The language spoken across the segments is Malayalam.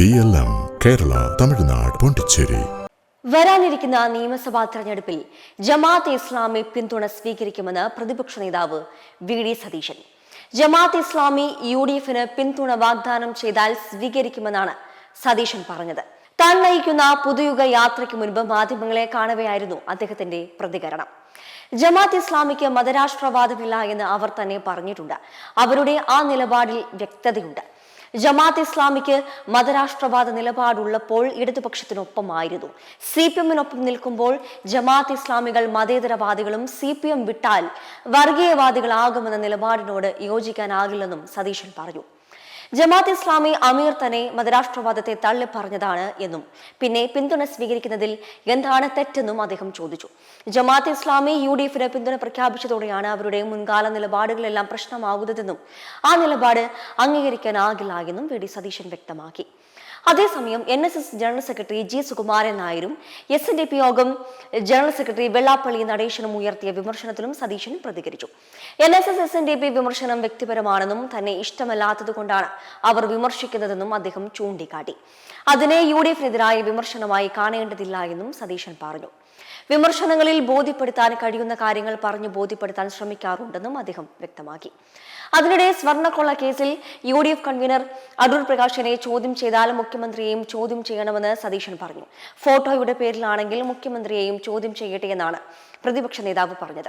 B L M Kerala Tamil Nadu Pondicherry വരാനിരിക്കുന്ന നിയമസഭാ തെരഞ്ഞെടുപ്പിൽ ജമാഅത്ത് ഇസ്ലാമി പിന്തുണ സ്വീകരിക്കുമെന്ന് പ്രതിപക്ഷ നേതാവ് V D Satheesan. Jamaat Islami U D എഫിന് പിന്തുണ വാഗ്ദാനം ചെയ്താൽ സ്വീകരിക്കുമെന്നാണ് സതീശൻ പറഞ്ഞത്. താൻ നയിക്കുന്ന പുതുയുഗ യാത്രയ്ക്ക് മുൻപ് മാധ്യമങ്ങളെ കാണവെയായിരുന്നു അദ്ദേഹത്തിന്റെ പ്രതികരണം. ജമാഅത്ത് ഇസ്ലാമിക്ക് മതരാഷ്ട്രവാദമില്ല എന്ന് അവർ തന്നെ പറഞ്ഞിട്ടുണ്ട്. അവരുടെ ആ നിലപാടിൽ വ്യക്തതയുണ്ട്. ജമാഅത്ത് ഇസ്ലാമിക്ക് മതരാഷ്ട്രവാദ നിലപാടുള്ളപ്പോൾ ഇടതുപക്ഷത്തിനൊപ്പമായിരുന്നു. സി പി എമ്മിനൊപ്പം നിൽക്കുമ്പോൾ ജമാഅത്ത് ഇസ്ലാമികൾ മതേതരവാദികളും സി പി എം വിട്ടാൽ വർഗീയവാദികളാകുമെന്ന നിലപാടിനോട് യോജിക്കാനാകില്ലെന്നും സതീശൻ പറഞ്ഞു. ജമാഅത്ത് ഇസ്ലാമി അമീർ തന്നെ മതരാഷ്ട്രവാദത്തെ തള്ളിപ്പറഞ്ഞതാണ് എന്നും പിന്നെ പിന്തുണ സ്വീകരിക്കുന്നതിൽ എന്താണ് തെറ്റെന്നും അദ്ദേഹം ചോദിച്ചു. ജമാത്ത് ഇസ്ലാമി യു ഡി എഫിന് പിന്തുണ പ്രഖ്യാപിച്ചതോടെയാണ് അവരുടെ മുൻകാല നിലപാടുകളെല്ലാം പ്രശ്നമാകുന്നതെന്നും ആ നിലപാട് അംഗീകരിക്കാനാകില്ല എന്നും വി ഡി സതീശൻ വ്യക്തമാക്കി. അതേസമയം N S S general secretary G Sukumaran നായരും S N D P Yogam general secretary Vellappally നടേശനും ഉയർത്തിയ വിമർശനത്തിലും സതീശൻ പ്രതികരിച്ചു. N S S S N D P വിമർശനം വ്യക്തിപരമാണെന്നും തന്നെ ഇഷ്ടമല്ലാത്തതുകൊണ്ടാണ് അവർ വിമർശിക്കുന്നതെന്നും അദ്ദേഹം ചൂണ്ടിക്കാട്ടി. അതിനെ യു ഡി എഫിനെതിരായ വിമർശനമായി കാണേണ്ടതില്ല എന്നും സതീശൻ പറഞ്ഞു. വിമർശനങ്ങളിൽ ബോധ്യപ്പെടുത്താൻ കഴിയുന്ന കാര്യങ്ങൾ പറഞ്ഞു ബോധ്യപ്പെടുത്താൻ ശ്രമിക്കാറുണ്ടെന്നും അദ്ദേഹം വ്യക്തമാക്കി. അതിനിടെ സ്വർണക്കൊള്ള കേസിൽ U D F convenor Adoor പ്രകാശിനെ ചോദ്യം ചെയ്താൽ മുഖ്യമന്ത്രിയെയും ചോദ്യം ചെയ്യണമെന്ന് സതീശൻ പറഞ്ഞു. ഫോട്ടോയുടെ പേരിലാണെങ്കിൽ മുഖ്യമന്ത്രിയെയും ചോദ്യം ചെയ്യട്ടെ എന്നാണ് പ്രതിപക്ഷ നേതാവ് പറഞ്ഞത്.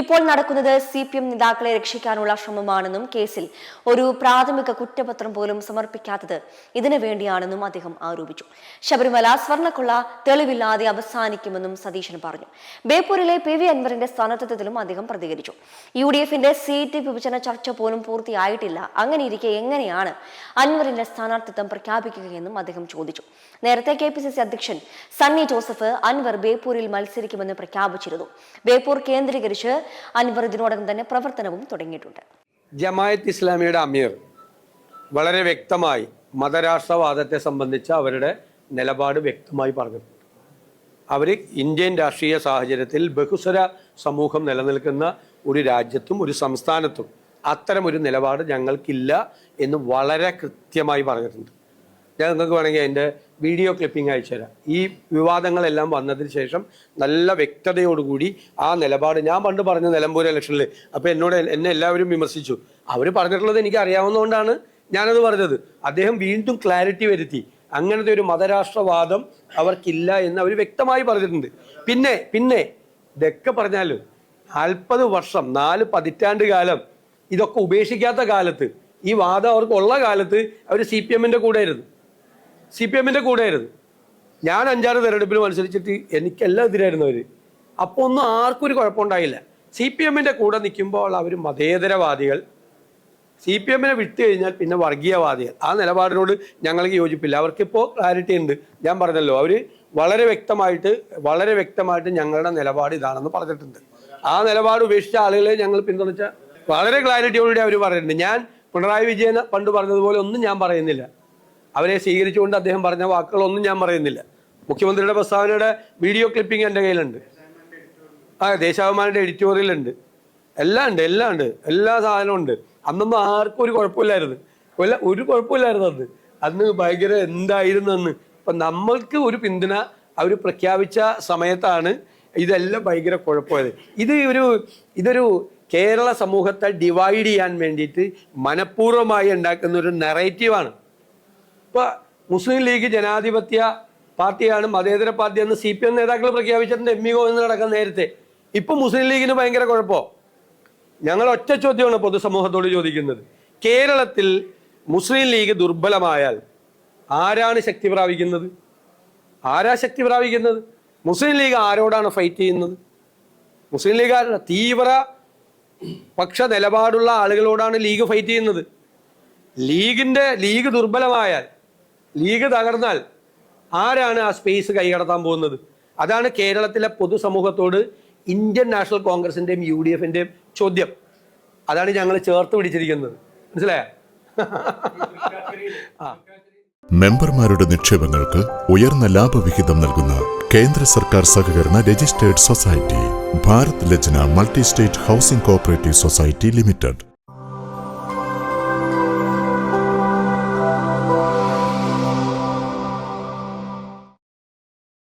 ഇപ്പോൾ നടക്കുന്നത് സി പി എം നേതാക്കളെ രക്ഷിക്കാനുള്ള ശ്രമമാണെന്നും കേസിൽ ഒരു പ്രാഥമിക കുറ്റപത്രം പോലും സമർപ്പിക്കാത്തത് ഇതിനു വേണ്ടിയാണെന്നും അദ്ദേഹം ആരോപിച്ചു. ശബരിമല സ്വർണക്കൊള്ള തെളിവില്ലാതെ അവസാനിക്കുമെന്നും സതീശൻ പറഞ്ഞു. ബേപ്പൂരിലെ പി വി അൻവറിന്റെ സ്ഥാനാർത്ഥിത്വത്തിലും അദ്ദേഹം പ്രതികരിച്ചു. യു ഡി എഫിന്റെ സീറ്റ് വിഭജന ചർച്ച പോലും പൂർത്തിയായിട്ടില്ല. അങ്ങനെ ഇരിക്കെ എങ്ങനെയാണ് അൻവറിന്റെ സ്ഥാനാർത്ഥിത്വം പ്രഖ്യാപിക്കുകയെന്നും അദ്ദേഹം ചോദിച്ചു. നേരത്തെ കെ പി സി സി അധ്യക്ഷൻ സണ്ണി ജോസഫ് അൻവർ ബേപ്പൂരിൽ മത്സരിക്കുമെന്ന് പ്രഖ്യാപിച്ചിരുന്നു. ബേപ്പൂർ കേന്ദ്രീകരിച്ച് അൻവർ ഇതിനോടകം തന്നെ പ്രവർത്തനവും തുടങ്ങിയിട്ടുണ്ട്. ജമായത്ത് ഇസ്ലാമിയുടെ അമീർ വളരെ വ്യക്തമായി മതരാഷ്ട്രവാദത്തെ സംബന്ധിച്ച് അവരുടെ നിലപാട് വ്യക്തമായി പറഞ്ഞിട്ടുണ്ട്. അവർ ഇന്ത്യൻ രാഷ്ട്രീയ സാഹചര്യത്തിൽ ബഹുസ്വര സമൂഹം നിലനിൽക്കുന്ന ഒരു രാജ്യത്തും ഒരു സംസ്ഥാനത്തും അത്തരം ഒരു നിലപാട് ഞങ്ങൾക്കില്ല എന്ന് വളരെ കൃത്യമായി പറഞ്ഞിട്ടുണ്ട്. ഞാൻ നിങ്ങൾക്ക് വേണമെങ്കിൽ അതിന്റെ വീഡിയോ ക്ലിപ്പിംഗ് അയച്ചു തരാം. ഈ വിവാദങ്ങളെല്ലാം വന്നതിന് ശേഷം നല്ല വ്യക്തതയോടുകൂടി ആ നിലപാട് ഞാൻ പണ്ട് പറഞ്ഞ നിലമ്പൂർ ഇലക്ഷനിൽ അപ്പോൾ എന്നോട് എന്നെ എല്ലാവരും വിമർശിച്ചു. അവർ പറഞ്ഞിട്ടുള്ളത് എനിക്ക് അറിയാവുന്നതുകൊണ്ടാണ് ഞാനത് പറഞ്ഞത്. അദ്ദേഹം വീണ്ടും ക്ലാരിറ്റി വരുത്തി. അങ്ങനത്തെ ഒരു മതരാഷ്ട്രവാദം അവർക്കില്ല എന്ന് അവർ വ്യക്തമായി പറഞ്ഞിട്ടുണ്ട്. പിന്നെ പിന്നെ ഇതൊക്കെ പറഞ്ഞാലും നാൽപ്പത് വർഷം നാല് പതിറ്റാണ്ട് കാലം ഇതൊക്കെ ഉപേക്ഷിക്കാത്ത കാലത്ത് ഈ വാദം അവർക്ക് ഉള്ള കാലത്ത് അവർ സി പി എമ്മിന്റെ കൂടെ ആയിരുന്നു സി പി എമ്മിന്റെ കൂടെ ആയിരുന്നു ഞാൻ അഞ്ചാറ് തെരഞ്ഞെടുപ്പിൽ മത്സരിച്ചിട്ട് എനിക്കെല്ലാം എതിരായിരുന്നു അവർ അപ്പോൾ ഒന്നും ആർക്കും ഒരു കുഴപ്പമുണ്ടായില്ല. സി പി എമ്മിന്റെ കൂടെ നിൽക്കുമ്പോൾ അവർ മതേതരവാദികൾ സി പി എമ്മിനെ വിട്ടു കഴിഞ്ഞാൽ പിന്നെ വർഗീയവാദികൾ. ആ നിലപാടിനോട് ഞങ്ങൾക്ക് യോജിപ്പില്ല. അവർക്കിപ്പോൾ ക്ലാരിറ്റി ഉണ്ട്. ഞാൻ പറഞ്ഞല്ലോ അവർ വളരെ വ്യക്തമായിട്ട് വളരെ വ്യക്തമായിട്ട് ഞങ്ങളുടെ നിലപാട് ഇതാണെന്ന് പറഞ്ഞിട്ടുണ്ട്. ആ നിലപാട് ഉപേക്ഷിച്ച ആളുകളെ ഞങ്ങൾ പിന്തുണച്ച വളരെ ക്ലാരിറ്റിയോടുകൂടി അവർ പറയുന്നുണ്ട്. ഞാൻ പിണറായി വിജയൻ പണ്ട് പറഞ്ഞതുപോലെ ഒന്നും ഞാൻ പറയുന്നില്ല. അവരെ സ്വീകരിച്ചുകൊണ്ട് അദ്ദേഹം പറഞ്ഞ വാക്കുകളൊന്നും ഞാൻ പറയുന്നില്ല. മുഖ്യമന്ത്രിയുടെ പ്രസ്താവനയുടെ വീഡിയോ ക്ലിപ്പിംഗ് എന്റെ കയ്യിലുണ്ട്. ആ ദേശാഭിമാനിയുടെ എഡിറ്റോറിയൽ ഉണ്ട്. എല്ലാം ഉണ്ട് എല്ലാം ഉണ്ട്. എല്ലാ സാധനവും ഉണ്ട്. അന്നൊന്നും ആർക്കും ഒരു കുഴപ്പമില്ലായിരുന്നു. അല്ല ഒരു കുഴപ്പമില്ലായിരുന്നു അന്ന്. അന്ന് ഭയങ്കര എന്തായിരുന്നു അന്ന്? ഇപ്പൊ നമ്മൾക്ക് ഒരു പിന്തുണ അവർ പ്രഖ്യാപിച്ച സമയത്താണ് ഇതെല്ലാം ഭയങ്കര കുഴപ്പമായത്. ഇത് ഒരു ഇതൊരു കേരള സമൂഹത്തെ ഡിവൈഡ് ചെയ്യാൻ വേണ്ടിയിട്ട് മനഃപൂർവമായി ഉണ്ടാക്കുന്ന ഒരു നെറേറ്റീവാണ് ഇപ്പൊ മുസ്ലിം ലീഗ് ജനാധിപത്യ പാർട്ടിയാണ് മതേതര പാർട്ടി എന്ന് സി പി എം നേതാക്കൾ പ്രഖ്യാപിച്ചിട്ടുണ്ട്. എം ഇ ഗോവിന്ദൻ നടക്കാൻ നേരത്തെ. ഇപ്പൊ മുസ്ലിം ലീഗിന് ഭയങ്കര കുഴപ്പമോ ഞങ്ങൾ ഒറ്റ ചോദ്യമാണ് പൊതുസമൂഹത്തോട് ചോദിക്കുന്നത്. കേരളത്തിൽ മുസ്ലിം ലീഗ് ദുർബലമായാൽ ആരാണ് ശക്തി പ്രാപിക്കുന്നത്? ആരാ ശക്തി പ്രാപിക്കുന്നത്? മുസ്ലിം ലീഗ് ആരോടാണ് ഫൈറ്റ് ചെയ്യുന്നത്? മുസ്ലിം ലീഗ് തീവ്ര പക്ഷ നിലപാടുള്ള ആളുകളോടാണ് ലീഗ് ഫൈറ്റ് ചെയ്യുന്നത്? ലീഗിന്റെ ലീഗ് ദുർബലമായാൽ ലീഗ് തകർന്നാൽ ആരാണ് ആ സ്പേസ് കൈകടത്താൻ പോകുന്നത്? അതാണ് കേരളത്തിലെ പൊതുസമൂഹത്തോട് ഇന്ത്യൻ നാഷണൽ കോൺഗ്രസിന്റെയും യു ഡി എഫിന്റെയും ചോദ്യം. അതാണ് ഞങ്ങൾ ചേർത്ത് പിടിച്ചിരിക്കുന്നത്. മനസ്സിലായോ? ആ. മെമ്പർമാരുടെ നിക്ഷേപങ്ങൾക്ക് ഉയർന്ന ലാഭവിഹിതം നൽകുന്ന കേന്ദ്ര സർക്കാർ സഹകരണ registered society Bharat Lajna multi state housing cooperative society limited.